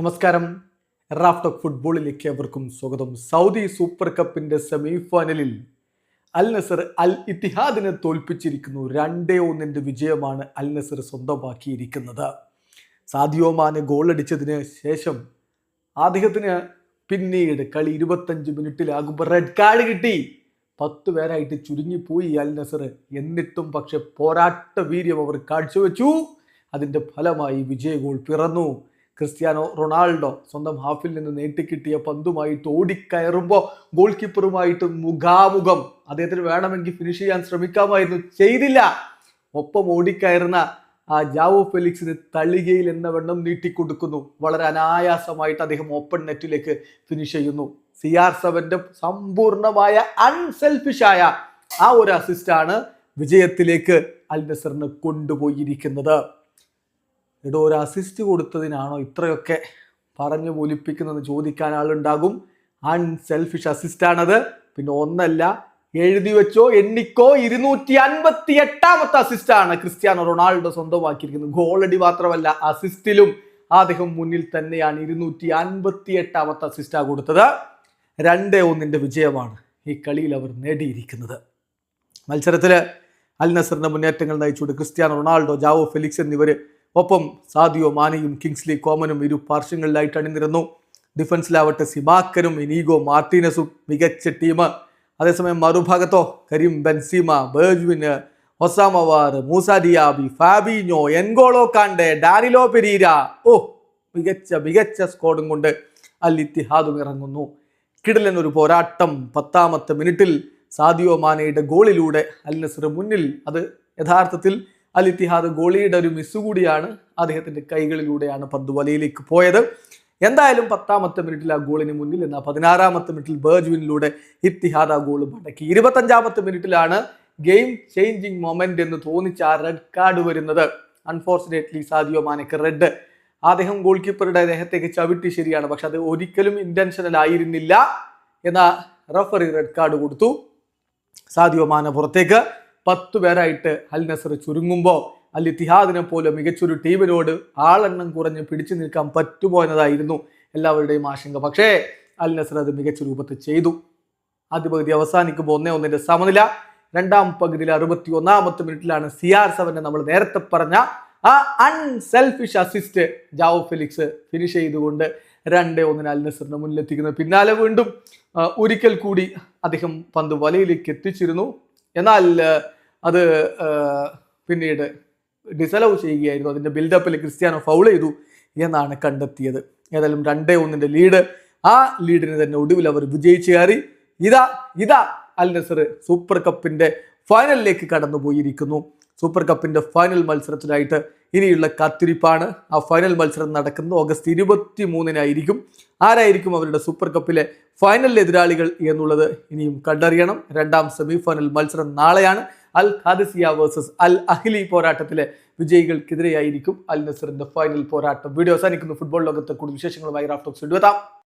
നമസ്കാരം. റാഫ്റ്റോക്ക് ഫുട്ബോളിലേക്ക് അവർക്കും സ്വാഗതം. സൗദി സൂപ്പർ കപ്പിന്റെ സെമി ഫൈനലിൽ അൽ നസർ അൽ ഇത്തിഹാദിനെ തോൽപ്പിച്ചിരിക്കുന്നു. രണ്ടേ ഒന്നിന്റെ വിജയമാണ് അൽ നസർ സ്വന്തമാക്കിയിരിക്കുന്നത്. സാദിയോ മാനെ ഗോളടിച്ചതിന് ശേഷം അദ്ദേഹത്തിന് പിന്നീട് കളി ഇരുപത്തഞ്ച് മിനിറ്റിലാകുമ്പോൾ റെഡ് കാർഡ് കിട്ടി. പത്ത് പേരായിട്ട് ചുരുങ്ങിപ്പോയി അൽ നസർ. എന്നിട്ടും പക്ഷെ പോരാട്ട വീര്യം അവർ കാഴ്ചവെച്ചു. അതിന്റെ ഫലമായി വിജയ ഗോൾ പിറന്നു. ക്രിസ്ത്യാനോ റൊണാൾഡോ സ്വന്തം ഹാഫിൽ നിന്ന് നേട്ടിക്കിട്ടിയ പന്തുമായിട്ട് ഓടിക്കയറുമ്പോൾ ഗോൾ കീപ്പറുമായിട്ട് മുഖാമുഖം അദ്ദേഹത്തിന് വേണമെങ്കിൽ ഫിനിഷ് ചെയ്യാൻ ശ്രമിക്കാമായിരുന്നു. ചെയ്തില്ല. ഒപ്പം ഓടിക്കയറുന്ന ആ ജാവോ ഫെലിക്സിന് തളികയിൽ എന്ന വെണ്ണം നീട്ടിക്കൊടുക്കുന്നു. വളരെ അനായാസമായിട്ട് അദ്ദേഹം ഓപ്പൺ നെറ്റിലേക്ക് ഫിനിഷ് ചെയ്യുന്നു. സി ആർ സെവന്റെ സമ്പൂർണമായ അൺസെൽഫിഷായ ആ ഒരു അസിസ്റ്റാണ് വിജയത്തിലേക്ക് അൽ നസറിന് കൊണ്ടുപോയിരിക്കുന്നത്. എടോ ഒരു അസിസ്റ്റ് കൊടുത്തതിനാണോ ഇത്രയൊക്കെ പറഞ്ഞു പൊലിപ്പിക്കുന്നതെന്ന് ചോദിക്കാൻ ആളുണ്ടാകും. അൺസെൽഫിഷ് അസിസ്റ്റാണത് പിന്നെ ഒന്നല്ല എഴുതി വെച്ചോ എണ്ണിക്കോ ഇരുന്നൂറ്റി അൻപത്തി എട്ടാമത്തെ അസിസ്റ്റാണ് ക്രിസ്ത്യാനോ റൊണാൾഡോ സ്വന്തമാക്കിയിരിക്കുന്നത്. ഗോളടി മാത്രമല്ല അസിസ്റ്റിലും അദ്ദേഹം മുന്നിൽ തന്നെയാണ് ഇരുന്നൂറ്റി അൻപത്തി എട്ടാമത്തെ അസിസ്റ്റാ കൊടുത്തത്. രണ്ട് ഒന്നിന്റെ വിജയമാണ് ഈ കളിയിൽ അവർ നേടിയിരിക്കുന്നത്. മത്സരത്തിൽ അൽ നസറിന്റെ മുന്നേറ്റങ്ങൾ നയിച്ചുകൊണ്ട് ക്രിസ്ത്യാനോ റൊണാൾഡോ ജാവോ ഫെലിക്സ് എന്നിവർ ഒപ്പം സാദിയോ മാനയും കിങ്സ്ലി കോമനും ഇരു പാർശ്വങ്ങളിലായിട്ട് അണിനിരുന്നു. ഡിഫൻസിലാവട്ടെ സിബാക്കനും ഇനീഗോ മാർട്ടീനസും മികച്ച ടീം അതേസമയം മറുഭാഗത്തോ കരീം ബെൻസീമ ബേജുവിന് ഒസാമവാർ Moussa Diaby Fabinho N'Golo Kante Danilo Pereira. ഓ മികച്ച മികച്ച സ്കോഡും കൊണ്ട് അൽ ഇത്തിഹാദും ഇറങ്ങുന്നു. കിടലൻ ഒരു പോരാട്ടം. പത്താമത്തെ മിനിറ്റിൽ സാദിയോ മാനയുടെ ഗോളിലൂടെ അൽ നസർ മുന്നിൽ അത് യഥാർത്ഥത്തിൽ അൽ ഇത്തിഹാദ് ഗോളിയുടെ ഒരു മിസ് കൂടിയാണ് അദ്ദേഹത്തിന്റെ കൈകളിലൂടെയാണ് പന്ത് വലയിലേക്ക് പോയത്. എന്തായാലും പത്താമത്തെ മിനിറ്റിൽ ആ ഗോളിന് മുന്നിൽ എന്നാൽ പതിനാറാമത്തെ മിനിറ്റിൽ ബേർജുവിനിലൂടെ ഇത്തിഹാദ് ആ ഗോൾ മടക്കി. ഇരുപത്തഞ്ചാമത്തെ മിനിറ്റിലാണ് ഗെയിം ചേഞ്ചിങ് മൊമെന്റ് എന്ന് തോന്നിച്ച ആ റെഡ് കാർഡ് വരുന്നത്. അൺഫോർച്ചുനേറ്റ്ലി സാദിയോ മാനക്ക് റെഡ് അദ്ദേഹം ഗോൾ കീപ്പറുടെ അദ്ദേഹത്തേക്ക് ചവിട്ടി ശരിയാണ്. പക്ഷെ അത് ഒരിക്കലും ഇന്റൻഷനൽ ആയിരുന്നില്ല. എന്ന റഫറി റെഡ് കാർഡ് കൊടുത്തു. സാദിയോ മാന പുറത്തേക്ക്. പത്ത് പേരായിട്ട് അൽ നസർ ചുരുങ്ങുമ്പോൾ അൽ ഇത്തിഹാദിനെ പോലെ മികച്ചൊരു ടീമിനോട് ആളെണ്ണം കുറഞ്ഞ് പിടിച്ചു നിൽക്കാൻ പറ്റുപോയെന്നതായിരുന്നു എല്ലാവരുടെയും ആശങ്ക. പക്ഷേ അൽ നസർ അത് മികച്ച രൂപത്തിൽ ചെയ്തു. ആദ്യ പകുതി അവസാനിക്കുമ്പോൾ ഒന്നേ ഒന്നിന്റെ സമനില. രണ്ടാം പകുതിയിൽ അറുപത്തി ഒന്നാമത്തെ മിനിറ്റിലാണ് സി ആർ സെവനെ നമ്മൾ നേരത്തെ പറഞ്ഞ ആ unselfish assist Joao Felix finish ചെയ്തുകൊണ്ട് രണ്ട് ഒന്നിന് അൽ നസറിന് മുന്നിലെത്തിക്കുന്നത്. പിന്നാലെ വീണ്ടും ഒരിക്കൽ കൂടി അദ്ദേഹം പന്ത് വലയിലേക്ക് എത്തിച്ചിരുന്നു. എന്നാൽ അത് പിന്നീട് ഡിസലവ് ചെയ്യുകയായിരുന്നു. അതിന്റെ ബിൽഡപ്പിൽ ക്രിസ്ത്യാനോ ഫൗൾ ചെയ്തു എന്നാണ് കണ്ടെത്തിയത്. ഏതായാലും രണ്ടേ ഒന്നിന്റെ ലീഡ് ആ ലീഡിന് തന്നെ ഒടുവിൽ അവർ വിജയിച്ചു കയറി. ഇതാ ഇതാ അൽ നസർ സൂപ്പർ കപ്പിന്റെ ഫൈനലിലേക്ക് കടന്നുപോയിരിക്കുന്നു. സൂപ്പർ കപ്പിന്റെ ഫൈനൽ മത്സരത്തിനായിട്ട് ഇനിയുള്ള കാത്തിരിപ്പാണ്. ആ ഫൈനൽ മത്സരം നടക്കുന്നത് ഓഗസ്റ്റ് ഇരുപത്തി മൂന്നിനായിരിക്കും ആരായിരിക്കും അവരുടെ സൂപ്പർ കപ്പിലെ ഫൈനൽ എതിരാളികൾ എന്നുള്ളത് ഇനിയും കണ്ടറിയണം. രണ്ടാം സെമി ഫൈനൽ മത്സരം നാളെയാണ്. Al Qadisiyah versus Al Ahli പോരാട്ടത്തിലെ വിജയികൾക്കെതിരെയായിരിക്കും അൽ നസറിന്റെ ഫൈനൽ പോരാട്ടം. വീഡിയോ അവസാനിക്കുന്നു. ഫുട്ബോൾ ലോകത്തെ കൂടുതൽ വിശേഷങ്ങളുമായി റാഫ്റ്റോക്സ് എത്താം.